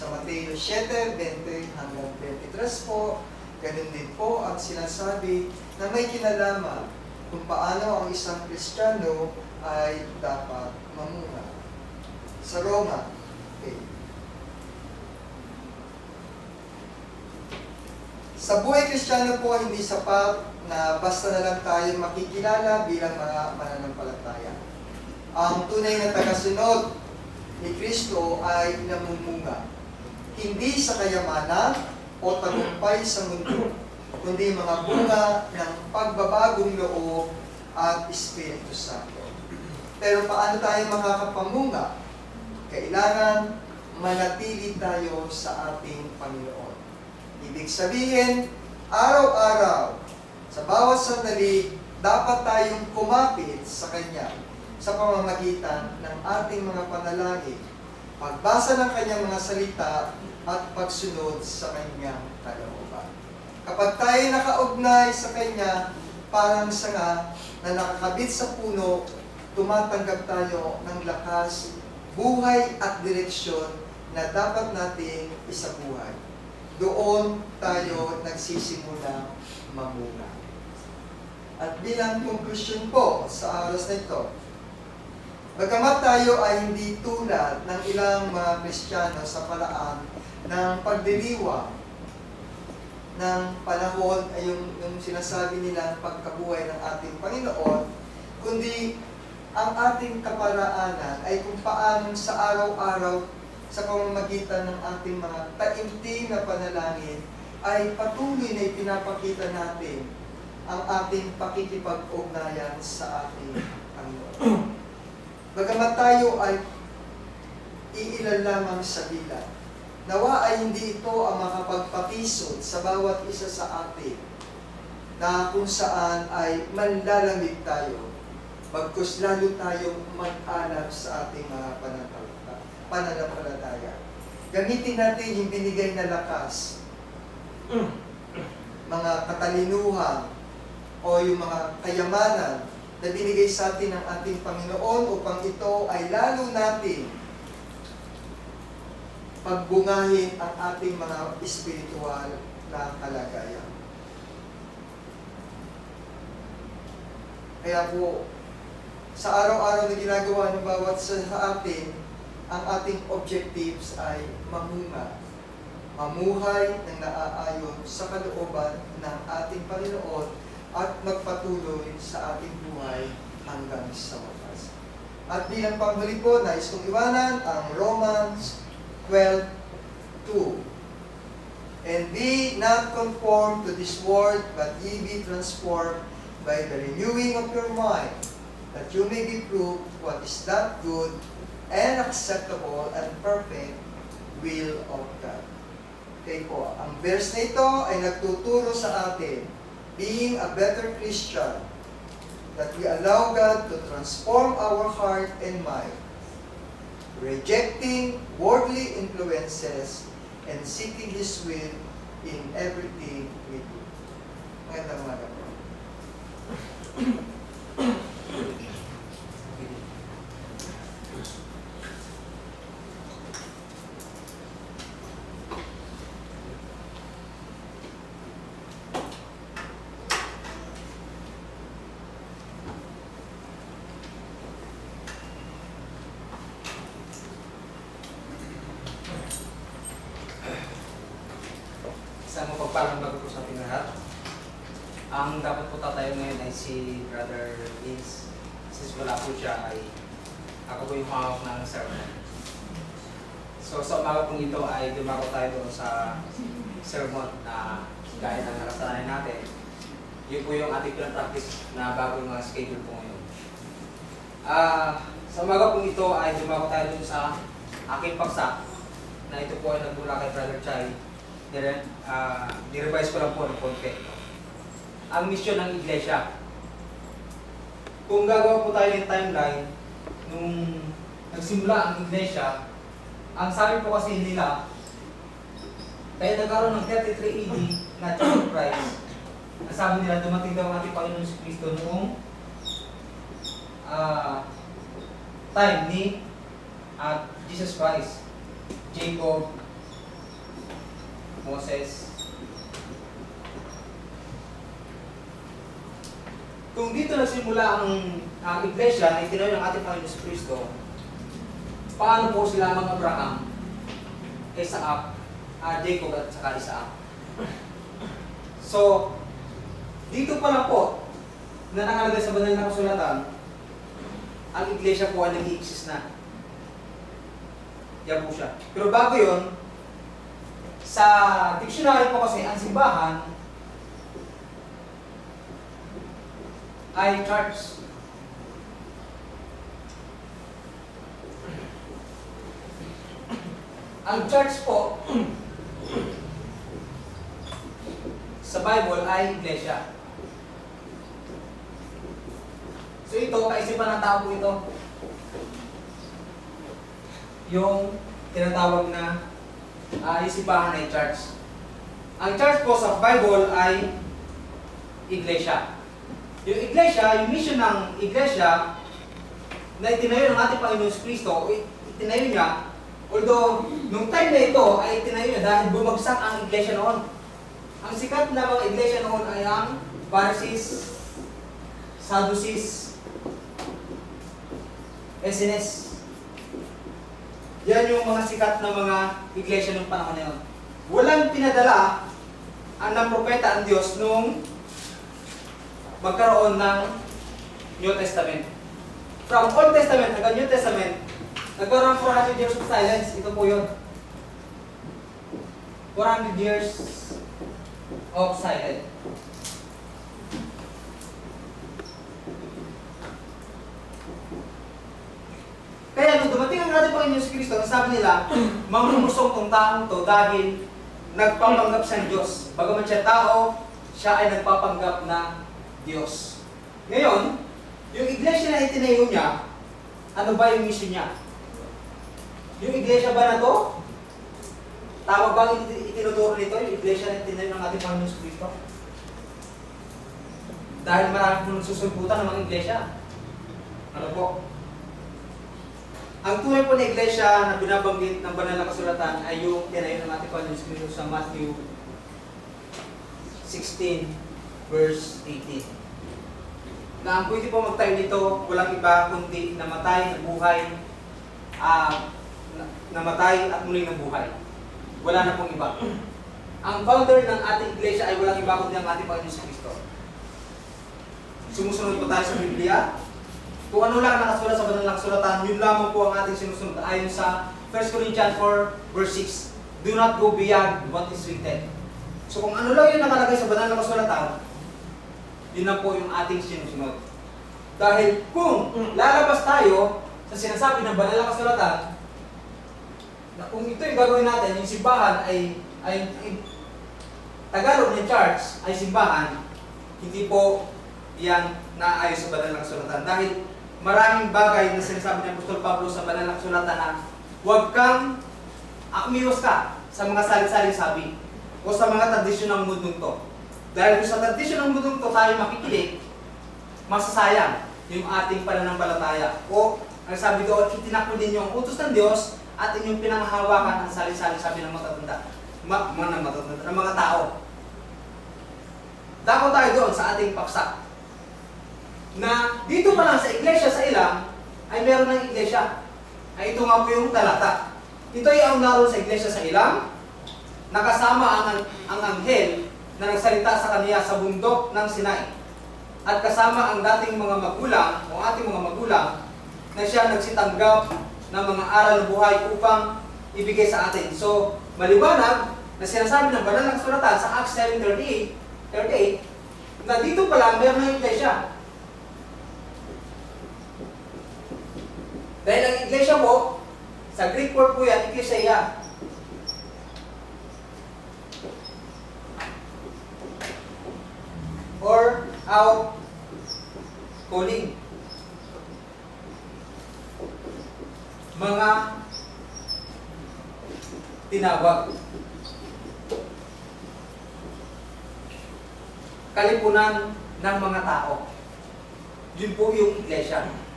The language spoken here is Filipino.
Sa Mateo 7, 20 hanggang 23 po, ganun din po ang sinasabi na may kinalaman kung paano ang isang Kristiyano ay dapat mamunga. Sa Roma, okay. Sa buhay Kristiyano po, hindi sapat na basta na lang tayo makikilala bilang mga mananampalataya. Ang tunay na tagasunod ni Kristo ay namumunga. Hindi sa kayamanan o tagumpay sa mundo, kundi mga bunga ng pagbabagong loob at Espiritu Santo. Pero paano tayo makakapamunga? Kailangan manatili tayo sa ating Panginoon. Ibig sabihin, araw-araw, sa bawat sandali, dapat tayong kumapit sa Kanya sa pamamagitan ng ating mga panalangin, pagbasa ng Kanyang mga salita, at pagsunod sa Kanyang kalooban. Kapag tayo nakaugnay sa Kanya, parang sanga na nakakabit sa puno, tumatanggap tayo ng lakas, buhay at direksyon na dapat nating isabuhay. Doon tayo nagsisimula mamunga. At bilang konklusyon po sa aras na ito, bagamat tayo ay hindi tulad ng ilang mga Kristiyano sa palaan ng pagdiriwang ng panahon ay yung, yung sinasabi nila pagkabuhay ng ating Panginoon, kundi ang ating kaparaanan ay kung paano sa araw-araw sa pamamagitan ng ating mga taimtim na panalangin ay patuloy na ipinapakita natin ang ating pakikipag-ugnayan sa ating Panginoon. Bagamat tayo ay iilan lamang sa bilang, nawa ay hindi ito ang makapagpatisod sa bawat isa sa atin na kung saan ay manlalamig tayo, bagkus lalo tayong mag-alab sa ating mga pananampalataya. Gamitin natin yung binigay na lakas, mga katalinuhan, o yung mga kayamanan na binigay sa atin ng ating Panginoon upang ito ay lalo natin pagbungahin ang ating mga espiritual na kalagayan. Kaya po, sa araw-araw na ginagawa ng bawat sa atin, ang ating objectives ay mamunga, mamuhay ng naaayon sa kalooban ng ating Panginoon at magpatuloy sa ating buhay hanggang sa wakas. At bilang panghuli po, nais kong iwanan ang Romans 12:2. And be not conformed to this world, but ye be transformed by the renewing of your mind, that you may be proved what is that good and acceptable and perfect will of God. Okay po, ang verse na ito ay nagtuturo sa atin, being a better Christian, that we allow God to transform our heart and mind, rejecting worldly influences and seeking His will in everything we do. Magandang umaga po. Isang mapagpalang bago po sa ating lahat. Ang dapat po tatayo ngayon ay si Brother Vince. Since wala po siya ay ako po yung hawak ng sermon. So sa umaga pong ito ay dumako tayo doon sa sermon na gaya ng nakasanayan natin. Yun po yung ating practice na bago yung mga schedule po ngayon. Ah, sa umaga pong ito ay dumako tayo doon sa aking paksa na ito po ay nagmula kay Brother Chai Dire, uh, revise ko lang po ng konti. Ang mission ng iglesia. Kung gagawa po tayo ng timeline, nung nagsimula ang iglesia, ang sabi po kasi nila, kaya nagkaroon ng 33 AD na Church of Christ, ang sabi nila, dumating daw ang ating Panginoon si Kristo noong ah, time ni at Jesus Christ, Jacob, Moses. Kung dito nagsimula ang, ang iglesia na itinayo ng ating Panginoon Kristo, paano po sila mga Abraham, Isaac, ah, Jacob at saka Isaac? So, dito pa lang po, na nakalagay sa banal na kasulatan, ang iglesia po ay nag-i-exist na. Yan po siya. Pero bago yon sa dictionary po kasi, ang simbahan ay church. Ang church po sa Bible ay iglesia. So ito, kaisipan ng tao po ito. Yung tinatawag na uh, isipahan ay church. Ang church po sa Bible ay iglesia. Yung iglesia, yung mission ng iglesia na itinayo ng ating Panginoon Kristo, itinayo niya, although nung time na ito ay itinayo niya dahil bumagsak ang iglesia noon. Ang sikat na mga iglesia noon ay ang Pharisees, Sadducees, SNS. Yan yung mga sikat na mga iglesia ng panahon na yun. Walang pinadala ang ng propeta ang Diyos nung magkaroon ng New Testament. From Old Testament hanggang New Testament, nagkaroon ng 400 years of silence. Ito po yun. 400 years of silence. Kaya nung dumating ang ating Panginoon Yesu Kristo, ang sabi nila, manghumusok tong taong to dahil nagpapanggap siyang Diyos. Bagaman siya tao, siya ay nagpapanggap na Diyos. Ngayon, yung iglesia na itinayo niya, ano ba yung mission niya? Yung iglesia ba na to? Tama ba itinuturo nito, yung iglesia na itinayo ng ating Panginoon Yesu Kristo? Dahil marami po nagsusulputan ng mga iglesia. Ano po? Ang tunay po na iglesia na binabanggit ng banal na kasulatan ay yung tinayo ng ating Panginoon Kristo sa Matthew 16 verse 18. Na ang pwede po magtayo nito, walang iba kundi namatay, nabuhay, ah, na- namatay at muling nabuhay. Wala na pong iba. Ang founder ng ating iglesia ay walang iba kundi ang ating Panginoon Kristo. Sumusunod po tayo sa Biblia, kung ano lang nakasulat sa banal na kasulatan, yun lamang po ang ating sinusunod ayon sa 1 Corinthians 4 verse 6. Do not go beyond what is written. So kung ano lang yung nakalagay sa banal na kasulatan, yun na po yung ating sinusunod. Dahil kung lalabas tayo sa sinasabi ng banal na kasulatan, na kung ito yung gagawin natin, yung simbahan ay, ay, ay Tagalog ng church ay simbahan, hindi po yan naayos sa banal na kasulatan. Dahil maraming bagay na sinasabi ng Apostol Pablo sa banal na kasulatan na huwag kang ah, umiwas ka sa mga salit-saling sabi o sa mga tradisyon ng mundong to. Dahil kung sa tradisyon ng mundong to tayo makikinig, masasayang yung ating pananampalataya. O ang sabi doon, itinakbo ninyo ang utos ng Diyos at inyong pinanghahawakan ang salit-saling sabi ng matatanda. Ma, mga matatanda, ng mga tao. Dako tayo doon sa ating paksa na dito pa lang sa iglesia sa ilang ay meron ng iglesia. Ay ito nga po yung talata. Ito ay ang naroon sa iglesia sa ilang nakasama ang, ang anghel na nagsalita sa kaniya sa bundok ng Sinai. At kasama ang dating mga magulang o ating mga magulang na siya nagsitanggap ng mga aral ng buhay upang ibigay sa atin. So, maliwanag na sinasabi ng banal ng kasulatan sa Acts 7.38 38, na dito pa lang meron ng iglesia. Dahil ang iglesia po, sa Greek word po yan, ecclesia. Or out calling. Mga tinawag. Kalipunan ng mga tao. Yun po yung iglesia.